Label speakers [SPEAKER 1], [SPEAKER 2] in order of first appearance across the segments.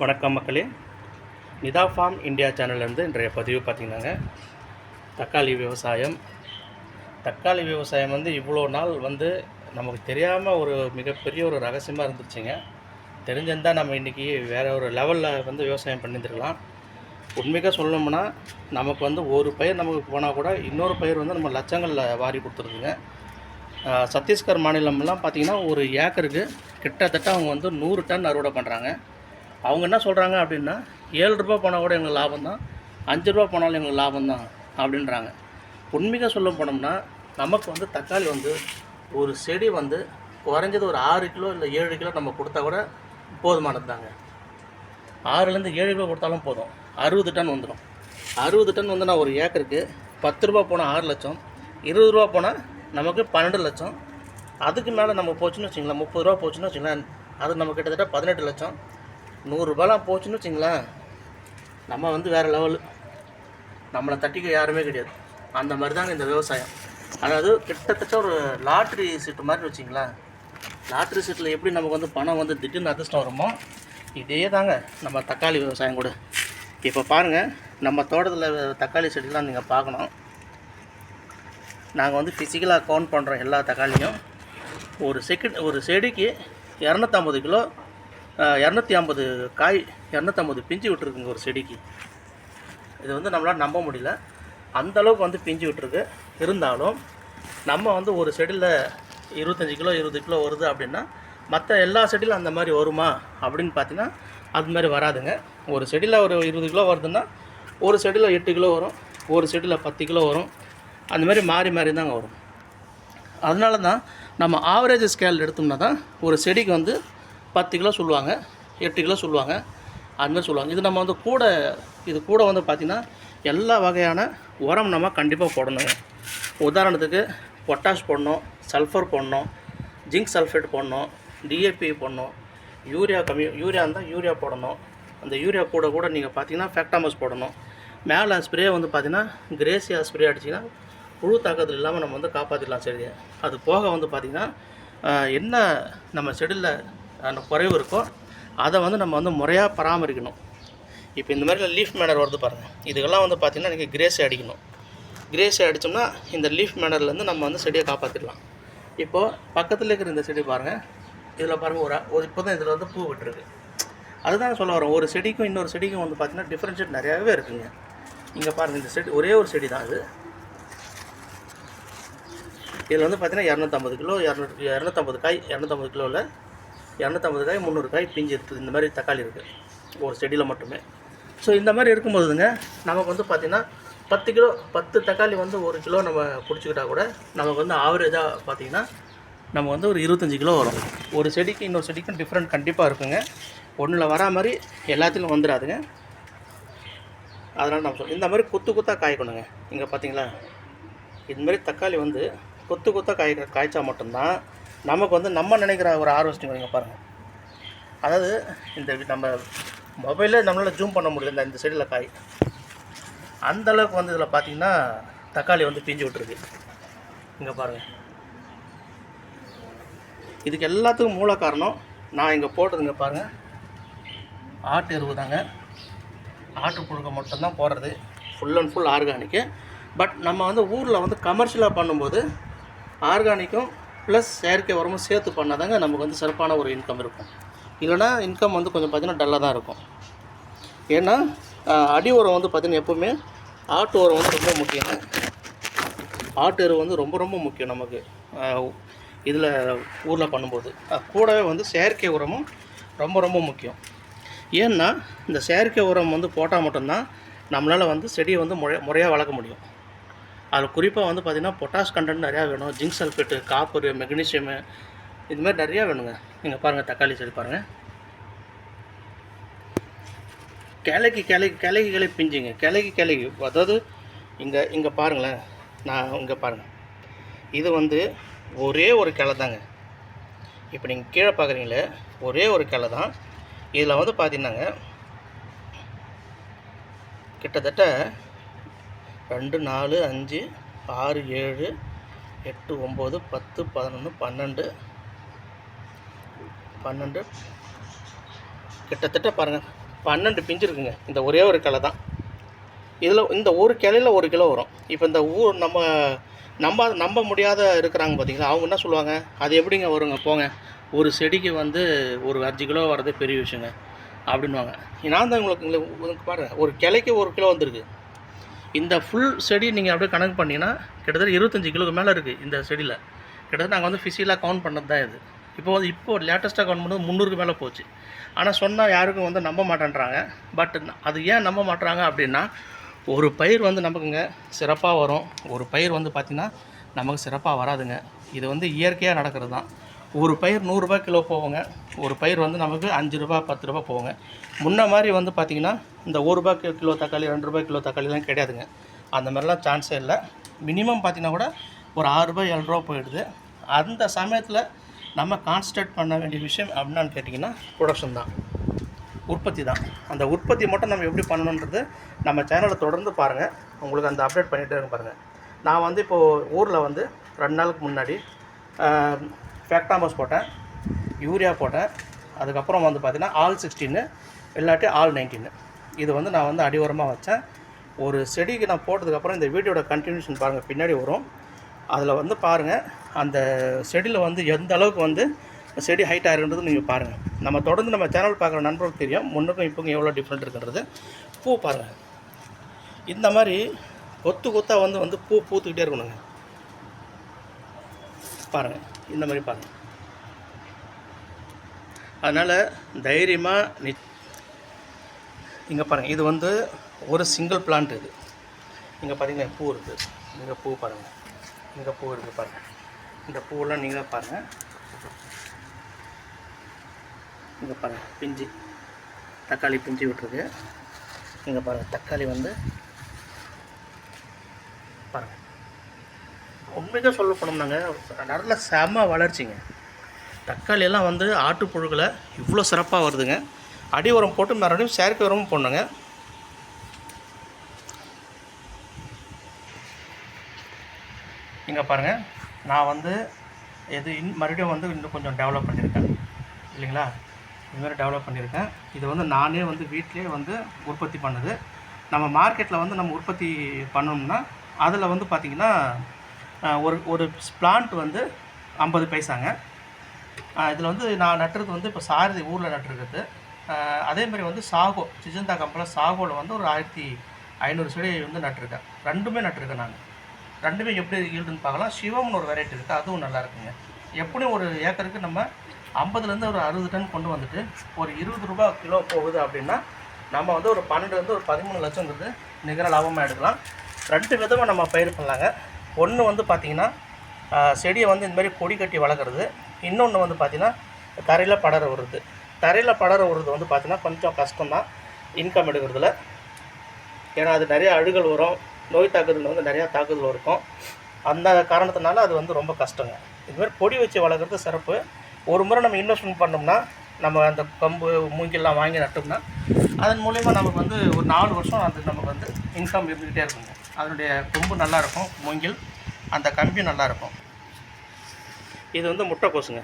[SPEAKER 1] வணக்கம் மக்களே. Nita form India சேனல்லேருந்து இன்றைய பதிவு பார்த்திங்கன்னாங்க தக்காளி விவசாயம். தக்காளி விவசாயம் வந்து இவ்வளோ நாள் வந்து நமக்கு தெரியாமல் ஒரு மிகப்பெரிய ஒரு ரகசியமாக இருந்துச்சுங்க. தெரிஞ்சிருந்தால் நம்ம இன்றைக்கி வேறு ஒரு லெவலில் வந்து விவசாயம் பண்ணியிருந்துருக்கலாம். உண்மையாக சொல்லணும்னா நமக்கு வந்து ஒரு பயிர் நமக்கு போனால் கூட இன்னொரு பயிர் வந்து நம்ம லட்சங்களில் வாரி கொடுத்துருக்குங்க சத்தீஸ்கர் மாநிலம்லாம் பார்த்திங்கன்னா ஒரு ஏக்கருக்கு கிட்டத்தட்ட அவங்க வந்து நூறு டன் அறுவடை பண்ணுறாங்க அவங்க என்ன சொல்கிறாங்க அப்படின்னா ஏழு ரூபா போனால் கூட எங்களுக்கு லாபம் தான் அஞ்சு ரூபா போனாலும் எங்களுக்கு லாபம் தான் அப்படின்றாங்க. உண்மையாக சொல்ல போனோம்னா நமக்கு வந்து தக்காளி வந்து ஒரு செடி வந்து குறைஞ்சது ஒரு ஆறு கிலோ இல்லை ஏழு கிலோ நம்ம கொடுத்தா கூட போதுமானது தாங்க ஆறுலேருந்து ஏழு கிலோ கொடுத்தாலும் போதும். அறுபது டன் வந்துடும். அறுபது டன் வந்து நான் ஒரு ஏக்கருக்கு பத்து ரூபா போனால் ஆறு லட்சம் இருபது ரூபா போனால் நமக்கு பன்னெண்டு லட்சம். அதுக்கு மேலே நம்ம போச்சுன்னு வச்சிங்களேன் முப்பது ரூபா போச்சுன்னு வச்சிங்களேன் அது நம்ம கிட்டத்தட்ட பதினெட்டு லட்சம். நூறுரூபாலாம் போச்சுன்னு வச்சிங்களேன். நம்ம வந்து வேறு லெவலு நம்மளை தட்டிக்க யாருமே கிடையாது. அந்த மாதிரி தாங்க இந்த விவசாயம். அதாவது கிட்டத்தட்ட ஒரு லாட்ரி சீட்டு மாதிரி வச்சிங்களேன். லாட்ரி சீட்டில் எப்படி நமக்கு வந்து பணம் வந்து திடீர்னு அதிர்ஷ்டம் வருமோ இதே தாங்க நம்ம தக்காளி விவசாயம் கூட. இப்போ பாருங்கள் நம்ம தோட்டத்தில் தக்காளி செடிலாம் நீங்கள் பார்க்கணும். நாங்கள் வந்து ஃபிசிக்கலாக கவுண்ட் பண்ணுறோம் எல்லா தக்காளியும். ஒரு செகண்ட் ஒரு செடிக்கு இரநூத்தம்பது கிலோ இரநூத்தி ஐம்பது காய் இரநூத்தம்பது பிஞ்சு விட்டுருக்குங்க ஒரு செடிக்கு. இது வந்து நம்மளால் நம்ப முடியல. அந்த அளவுக்கு வந்து பிஞ்சு விட்டுருக்கு. இருந்தாலும் நம்ம வந்து ஒரு செடியில் இருபத்தஞ்சி கிலோ இருபது கிலோ வருது அப்படின்னா மற்ற எல்லா செடியிலும் அந்த மாதிரி வருமா அப்படின்னு பார்த்தீங்கன்னா அது மாதிரி வராதுங்க. ஒரு செடியில் ஒரு இருபது கிலோ வருதுன்னா ஒரு செடியில் எட்டு கிலோ வரும். ஒரு செடியில் பத்து கிலோ வரும். அந்த மாதிரி மாறி மாறி தாங்க வரும். அதனால தான் நம்ம ஆவரேஜ் ஸ்கேல் எடுத்தோம்னா தான் ஒரு செடிக்கு வந்து பத்து கிலோ சொல்லுவாங்க எட்டு கிலோ சொல்லுவாங்க அதுமாதிரி சொல்லுவாங்க. இது நம்ம வந்து கூட இது கூட வந்து பார்த்திங்கன்னா எல்லா வகையான உரம் நம்ம கண்டிப்பாக போடணுங்க உதாரணத்துக்கு பொட்டாஷ் போடணும் சல்ஃபர் போடணும் ஜிங்க் சல்ஃபேட் போடணும் டிஏபி போடணும் யூரியா கம்மி யூரியா இருந்தால் யூரியா போடணும். அந்த யூரியா கூட கூட நீங்கள் பார்த்தீங்கன்னா ஃபேக்டாமஸ் போடணும். மேலே ஸ்ப்ரே வந்து பார்த்தீங்கன்னா கிரேசியா ஸ்ப்ரே அடிச்சிங்கன்னா புழு தாக்கத்தில் இல்லாமல் நம்ம வந்து காப்பாற்றிடலாம் செடியை அது போக வந்து பார்த்திங்கன்னா என்ன நம்ம செடியில் அந்த குறைவு இருக்கோ அதை வந்து நம்ம வந்து முறையாக பராமரிக்கணும். இப்போ இந்த மாதிரி லீஃப் மேனர் வருது பாருங்கள் இதுக்கெல்லாம் வந்து பார்த்திங்கன்னா நீங்கள் கிரேஸை அடிக்கணும். கிரேஸை அடித்தோம்னா இந்த லீஃப் மேனர்லேருந்து நம்ம வந்து செடியை காப்பாற்றிடலாம் இப்போது பக்கத்தில் இருக்கிற இந்த செடி பாருங்கள் இதில் பாருங்கள் ஒரு ஒரு இப்போ தான் இதில் வந்து பூ விட்டுருக்கு. அதுதான் சொல்ல வரோம் ஒரு செடிக்கும் இன்னொரு செடிக்கும் வந்து பார்த்திங்கன்னா டிஃப்ரென்ஷியேட் நிறையாவே இருக்குங்க. இங்கே பாருங்கள் இந்த செடி ஒரே ஒரு செடி தான் இது. இதில் வந்து பார்த்தீங்கன்னா இரநூத்தம்பது கிலோ இரநூறு இரநூத்தம்பது காய் இரநூத்தம்பது கிலோவில் இரநூத்தம்பது காய் முந்நூறு காய் பிஞ்சு இருக்குது இந்த மாதிரி தக்காளி இருக்குது ஒரு செடியில் மட்டுமே. ஸோ இந்த மாதிரி இருக்கும்போதுங்க நமக்கு வந்து பார்த்திங்கன்னா பத்து கிலோ பத்து தக்காளி வந்து ஒரு கிலோ நம்ம பிடிச்சிக்கிட்டா கூட நமக்கு வந்து ஆவரேஜாக பார்த்திங்கன்னா நம்ம வந்து ஒரு இருபத்தஞ்சி கிலோ வரும். ஒரு செடிக்கு இன்னொரு செடிக்கும் டிஃப்ரெண்ட் கண்டிப்பாக இருக்குங்க. ஒன்றில் வரா மாதிரி எல்லாத்துலையும் வந்துடாதுங்க அதனால் நம்ம சொல்ல இந்த மாதிரி கொத்து கொத்தாக காய்க்கணுங்க. இங்கே பார்த்தீங்களா இது மாதிரி தக்காளி வந்து கொத்து கொத்தாக காய் காய்ச்சா மட்டும்தான் நமக்கு வந்து நம்ம நினைக்கிற ஒரு ஹார்வெஸ்டிங் வைங்க பாருங்கள் அதாவது இந்த நம்ம மொபைலில் நம்மளால் ஜூம் பண்ண முடியல இந்த இந்த சைடில் காய். அந்தளவுக்கு வந்து இதில் பார்த்தீங்கன்னா தக்காளி வந்து பிஞ்சு விட்டுருக்கு. இங்கே பாருங்கள் இதுக்கு எல்லாத்துக்கும் மூல காரணம் நான் இங்கே போட்டதுங்க பாருங்கள் ஆட்டு எருவு தாங்க. ஆட்டு புழுக்க மட்டும்தான் போடுறது. Full and full organic but நம்ம வந்து ஊரில் வந்து கமர்ஷியலாக பண்ணும்போது ஆர்கானிக்கும் ப்ளஸ் செயற்கை உரமும் சேர்த்து பண்ணாதாங்க நமக்கு வந்து சிறப்பான ஒரு இன்கம் இருக்கும். இல்லைனா இன்கம் வந்து கொஞ்சம் பார்த்திங்கன்னா டல்லாக தான் இருக்கும். ஏன்னா அடி உரம் வந்து பார்த்திங்கன்னா எப்போவுமே ஆட்டு உரம் வந்து ரொம்ப முக்கியம். ஆட்டு எரு வந்து ரொம்ப ரொம்ப முக்கியம் நமக்கு. இதில் ஊரில் பண்ணும்போது. கூடவே வந்து செயற்கை உரமும் ரொம்ப ரொம்ப முக்கியம். ஏன்னா இந்த செயற்கை உரம் வந்து போட்டால் மட்டும்தான் நம்மளால் வந்து செடியை வந்து முறை முறையாக வளர்க்க முடியும். அதில் குறிப்பாக வந்து பார்த்திங்கன்னா பொட்டாஷ் கண்டென்ட் நிறையா வேணும் ஜிங்க் சல்ஃபேட்டு காப்பரு மெக்னீஷியமு இது மாதிரி நிறையா வேணுங்க. நீங்கள் பாருங்கள் தக்காளி செடி பாருங்கள் கிளைக்கு கிளைக்கு கிளைக்கு கிளை பிஞ்சுங்க. கிளைக்கு கிளைக்கு அதாவது இங்கே இங்கே பாருங்களேன். நான் இங்கே பாருங்கள் இது வந்து ஒரே ஒரு கிளை தாங்க. இப்போ நீங்கள் கீழே பார்க்குறீங்களே ஒரே ஒரு கிளை தான். இதில் வந்து பார்த்தீங்கன்னாங்க கிட்டத்தட்ட ரெண்டு நாலு அஞ்சு ஆறு ஏழு எட்டு ஒம்பது பத்து பதினொன்று பன்னெண்டு. பன்னெண்டு. கிட்டத்தட்ட பாருங்கள் பன்னெண்டு பிஞ்சு இருக்குங்க. இந்த ஒரே ஒரு கிளை தான். இதில் இந்த ஒரு கிளையில் ஒரு கிலோ வரும். இப்போ இந்த ஊர் நம்ம நம்ப நம்ப முடியாத இருக்கிறாங்க பார்த்தீங்களா அவங்க என்ன சொல்லுவாங்க? அது எப்படிங்க வருங்க? போங்க. ஒரு செடிக்கு வந்து ஒரு அஞ்சு கிலோ வர்றதே பெரிய விஷயங்க. அப்படின்வாங்க நான் தான் உங்களுக்கு உங்களுக்கு பாருங்கள் ஒரு கிளைக்கு ஒரு கிலோ வந்திருக்கு. இந்த ஃபுல் செடி நீங்கள் அப்படியே கணக்கு பண்ணிங்கன்னா கிட்டத்தட்ட இருபத்தஞ்சி கிலோக்கு மேலே இருக்குது இந்த செடியில். கிட்டத்தட்ட நாங்கள் வந்து ஃபிசிக்கலாக கவுண்ட் பண்ணது தான் இது. இப்போ வந்து இப்போ லேட்டஸ்ட்டாக கவுண்ட் பண்ணது முந்நூறுக்கு மேலே போச்சு. ஆனால் சொன்னால் யாருக்கும் வந்து நம்ப மாட்டேன்றாங்க. பட் அது ஏன் நம்ப மாட்டுறாங்க அப்படின்னா ஒரு பயிர் வந்து நமக்குங்க சிறப்பாக வரும். ஒரு பயிர் வந்து பார்த்திங்கன்னா நமக்கு சிறப்பாக வராதுங்க. இது வந்து இயற்கையாக நடக்கிறது தான் ஒரு பயிர் நூறுரூபா கிலோ போவோங்க. ஒரு பயிர் வந்து நமக்கு அஞ்சு ரூபா பத்து ரூபா போவோங்க. முன்ன மாதிரி வந்து பார்த்திங்கன்னா இந்த ஒரு ரூபா கிலோ தக்காளி ரெண்டு ரூபாய் கிலோ தக்காளிலாம் கிடையாதுங்க. அந்த மாதிரிலாம் சான்ஸே இல்லை. மினிமம் பார்த்திங்கன்னா கூட ஒரு ஆறு ரூபாய் ஏழு ரூபா போயிடுது. அந்த சமயத்தில் நம்ம கான்சன்ட்ரேட் பண்ண வேண்டிய விஷயம் அப்படின்னு கேட்டிங்கன்னா ப்ரொடக்ஷன் தான். உற்பத்தி தான். அந்த உற்பத்தி மட்டும் நம்ம எப்படி பண்ணணுன்றது நம்ம சேனலை தொடர்ந்து பாருங்கள் உங்களுக்கு அந்த அப்டேட் பண்ணிகிட்டே இருங்க பாருங்கள் நான் வந்து இப்போது ஊரில் வந்து ரெண்டு நாளுக்கு முன்னாடி ஃபேக்டாமஸ் போட்டேன். யூரியா போட்டேன். அதுக்கப்புறம் வந்து பார்த்திங்கன்னா ஆல் சிக்ஸ்டீனு இல்லாட்டி ஆல் நைன்டீன்னு இது வந்து நான் வந்து அடிவரமாக வச்சேன். ஒரு செடிக்கு நான் போட்டதுக்கப்புறம் இந்த வீடியோட கண்டினியூஷன் பாருங்கள் பின்னாடி வரும். அதில் வந்து பாருங்கள் அந்த செடியில் வந்து எந்த அளவுக்கு வந்து செடி ஹைட் ஆகிருன்றது நீங்கள் பாருங்கள் நம்ம தொடர்ந்து நம்ம சேனல் பார்க்குற நண்பர்களுக்கு தெரியும் முன்னுக்கும் இப்போக்கும் எவ்வளோ டிஃப்ரெண்ட் இருக்குன்றது. பூ பாருங்கள் இந்த மாதிரி கொத்து கொத்தாக வந்து வந்து பூ பூத்துக்கிட்டே இருக்கணுங்க. பாருங்கள் இந்த மாதிரி பாருங்கள் அதனால் தைரியமாக நி இங்கே பாருங்கள் இது வந்து ஒரு சிங்கிள் பிளான்ட் இது. இங்கே பார்த்தீங்கன்னா பூ இருக்குது இங்கே பூ பாருங்கள் இங்கே பூ இருக்குது பாருங்கள் இந்த பூவெல்லாம் நீங்கள் பாருங்கள் இங்கே பாருங்கள் பிஞ்சு. தக்காளி பிஞ்சு விட்டுருக்கு. இங்கே பாருங்கள் தக்காளி வந்து பாருங்கள் உண்மையாக சொல்ல போனோம்னாங்க நல்ல செம வளர்ச்சிங்க. தக்காளி எல்லாம் வந்து ஆட்டுப்புழுகளை இவ்வளோ சிறப்பாக வருதுங்க. அடி உரம் போட்டு மறுபடியும் செயற்கை உரமும் போடணுங்க. இங்கே பாருங்கள் நான் வந்து எது இன் மறுபடியும் வந்து இன்னும் கொஞ்சம் டெவலப் பண்ணியிருக்கேன். இல்லைங்களா? இதுமாதிரி டெவலப் பண்ணியிருக்கேன். இது வந்து நானே வந்து வீட்டிலே வந்து உற்பத்தி பண்ணுது. நம்ம மார்க்கெட்டில் வந்து நம்ம உற்பத்தி பண்ணோம்னா அதில் வந்து பார்த்திங்கன்னா ஒரு ஒரு பிளான்ட் வந்து ஐம்பது பைசாங்க. இதில் வந்து நான் நட்டுறது வந்து இப்போ சாரதி ஊரில் நட்டுருக்குது அதே மாதிரி வந்து சாகோ சிஜந்தா கம்பெனியில் சாகோவில் வந்து ஒரு ஆயிரத்தி ஐநூறு செடி வந்து நட்டிருக்கேன். ரெண்டுமே நட்டிருக்கேன் நான். ரெண்டுமே எப்படி ஈல்டுன்னு பார்க்கலாம். சிவம்னு ஒரு வெரைட்டி இருக்குது அதுவும் நல்லா இருக்குங்க. எப்படியும் ஒரு ஏக்கருக்கு நம்ம ஐம்பதுலேருந்து ஒரு அறுபது டன் கொண்டு வந்துட்டு ஒரு இருபது ரூபா கிலோ போகுது அப்படின்னா நம்ம வந்து ஒரு பன்னெண்டுலேருந்து ஒரு பதிமூணு லட்சங்கிறது நிகர லாபமாக எடுக்கலாம். ரெண்டு விதமாக நம்ம பயிர் பண்ணலாங்க. ஒன்று வந்து பார்த்திங்கன்னா செடியை வந்து இந்த மாதிரி கொடி கட்டி வளர்க்குறது. இன்னொன்று வந்து பார்த்திங்கன்னா தரையில் படர விடுறது. தரையில் படர விடுறது வந்து பார்த்திங்கன்னா கொஞ்சம் கஷ்டம்தான். இன்கம் எடுக்கிறதுல. ஏன்னா அது நிறைய அழுகல் வரும். நோய் தாக்குதல் வந்து நிறையா தாக்குதல் இருக்கும். அந்த காரணத்தினால அது வந்து ரொம்ப கஷ்டங்க. இதுமாதிரி பொடி வச்சு வளர்க்குறது சிறப்பு. ஒரு முறை நம்ம இன்வெஸ்ட்மெண்ட் பண்ணோம்னா நம்ம அந்த கம்பு மூங்கிலாம் வாங்கி நட்டோம்னா அதன் மூலயமா நமக்கு வந்து ஒரு நாலு வருஷம் அது நமக்கு வந்து இன்கம் இருந்துக்கிட்டே இருக்குங்க. அதனுடைய கொம்பு நல்லாயிருக்கும் மூங்கில் அந்த கம்பி நல்லா இருக்கும் இது வந்து முட்டைக்கோசுங்க.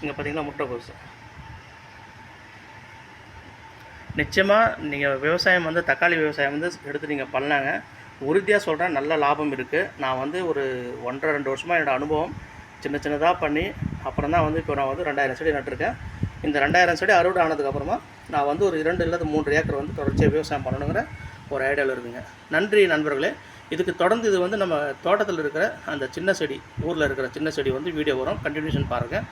[SPEAKER 1] இங்கே பார்த்தீங்கன்னா முட்டைக்கோசு. நிச்சயமாக நீங்கள் விவசாயம் வந்து தக்காளி விவசாயம் வந்து எடுத்து நீங்கள் பண்ணாங்க உறுதியாக சொல்கிறேன் நல்ல லாபம் இருக்குது நான் வந்து ஒரு ஒன்றரை ரெண்டு வருஷமாக என்னோடய அனுபவம். சின்ன சின்னதாக பண்ணி அப்புறம் தான் வந்து இப்போ நான் வந்து ரெண்டாயிரம் செடி நட்டிருக்கேன். இந்த ரெண்டாயிரம் செடி அறுவடை ஆனதுக்கப்புறமா நான் வந்து ஒரு இரண்டு இல்லாத மூன்று ஏக்கர் வந்து தொடர்ச்சியாக விவசாயம் பண்ணணுங்கிற ஒரு ஐடியாவில் இருக்குங்க. நன்றி நண்பர்களே. இதுக்கு தொடர்ந்து இது வந்து நம்ம தோட்டத்தில் இருக்கிற அந்த சின்ன செடி ஊரில் இருக்கிற சின்ன செடி வந்து வீடியோ வரும். கண்டினியூஷன் பாருங்கள்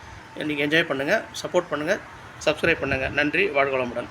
[SPEAKER 1] நீங்கள் என்ஜாய் பண்ணுங்கள் சப்போர்ட் பண்ணுங்கள் சப்ஸ்கிரைப் பண்ணுங்கள் நன்றி வாழ்வளமுடன்